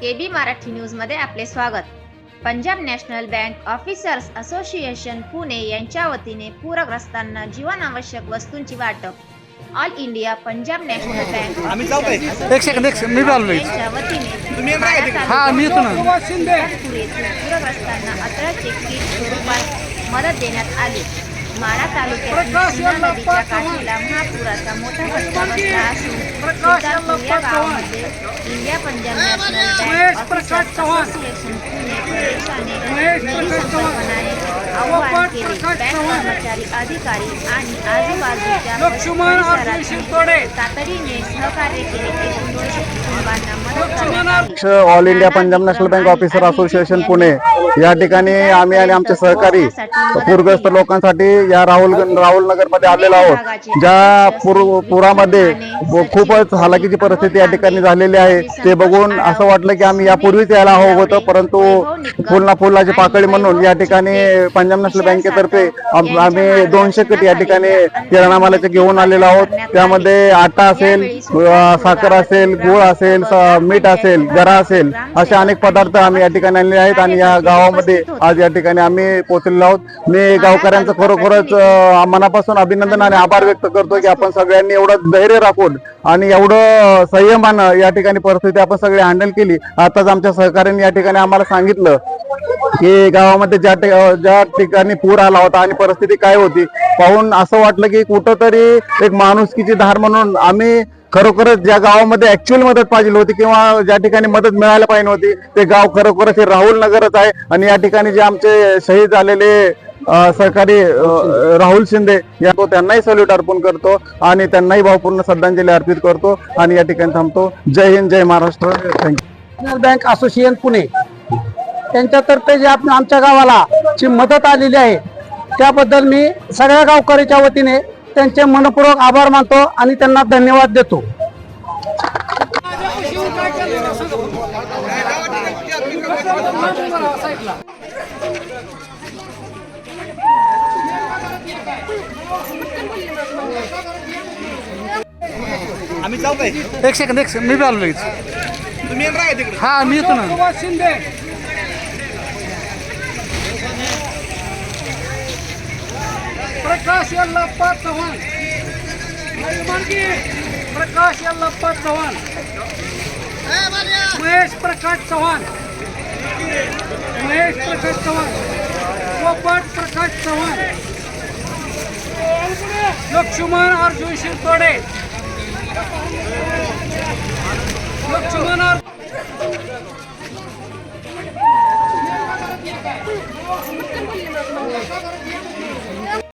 KB Marathi न्यूजमध्ये आपले स्वागत. Punjab national bank officers association Pune यांच्या वतीने पूरग्रस्तांना जीवनावश्यक वस्तूंची वाटप. All India Punjab national bank एक सेकंद, एक सेकंद, मी बी आलोय. यांच्या वतीने तुम्ही येणार आहे तिकडे? हा मी येतो ना. पूरग्रस्तांना अत्यावश्यक किट स्वरूपात मदत देण्यात आली. माळा तालुक्यातील सिन्नर नदीच्या काठीला महापुराचा मोठा फटका बसला असून सुलतानपूर या गावामध्ये India Punjab national bank association Pune संकल्पनाने आवाहन केले. बँक कर्मचारी अधिकारी आणि आजूबाजूच्या. तातडीने सहकार्य केले. एकूण दोनशे कुटुंबांना मदत करण्यात आली अध्यक्ष all India Punjab national bank officer association Pune या ठिकाणी आम्ही आणि आमचे सहकारी पूरग्रस्त लोकांसाठी या राहुल राहुल नगरमध्ये आलेलो आहोत ज्या पूर पुरामध्ये खूपच हालाकीची परिस्थिती या ठिकाणी झालेली आहे. ते बघून असं वाटलं की आम्ही यापूर्वीच यायला हवं होतं परंतु फुलना फुलाची पाकळी म्हणून या ठिकाणी पंजाब नॅशनल बँकेतर्फे आम्ही दोनशे कट या ठिकाणी किराणा मालाचे घेऊन आलेलो आहोत. त्यामध्ये आटा असेल साखर असेल गुळ असेल मीठ असेल गरा असेल असे अनेक पदार्थ आम्ही या ठिकाणी आणले आहेत आणि या गावामध्ये आज या ठिकाणी आम्ही पोहोचलेलो आहोत. मी गावकऱ्यांचं खरोखरच मनापासून अभिनंदन आणि आभार व्यक्त करतो की आपण सगळ्यांनी एवढं धैर्य राखून आणि एवढं संयमानं या ठिकाणी परिस्थिती आपण सगळी हँडल केली. आताच आमच्या सहकार्याने या ठिकाणी आम्हाला सांगितलं. की गावामध्ये ज्या ज्या ठिकाणी पूर आला होता आणि परिस्थिती काय होती पाहून असं वाटलं की कुठंतरी एक माणुसकीची धार म्हणून आम्ही खरोखरच ज्या गावामध्ये ऍक्च्युअल मदत पाहिजे होती किंवा ज्या ठिकाणी मदत मिळायला पाहिजे होती ते गाव खरोखरच हे राहुल नगरच आहे. आणि या ठिकाणी जे आमचे शहीद झालेले सरकारी राहुल शिंदे या तो त्यांनाही सल्यूट अर्पण करतो आणि त्यांनाही भावपूर्ण श्रद्धांजली अर्पित करतो. आणि या ठिकाणी थांबतो. जय हिंद जय Maharashtra. Thank you bank association Pune त्यांच्यातर्फे जे आप- आमच्या गावाला जी मदत आलेली आहे त्याबद्दल मी सगळ्या गावकऱ्याच्या वतीने त्यांचे मनपूर्वक आभार मानतो आणि त्यांना धन्यवाद देतो. आम्ही जाऊ काय? एक सेकंद एक सेकंद, मी बी आलो लगेच. तुम्ही येणार आहे तिकडे. हा मी येतो ना. शिंदे. प्रकाश यल्लाप्पा चव्हाण. मार्गी. प्रकाश यल्लाप्पा चव्हाण. महेश प्रकाश चव्हाण. महेश प्रकाश चव्हाण. पोपट प्रकाश चव्हाण. लक्ष्मण अर्जुन शिरतोडे. लक्ष्मण अर्जुन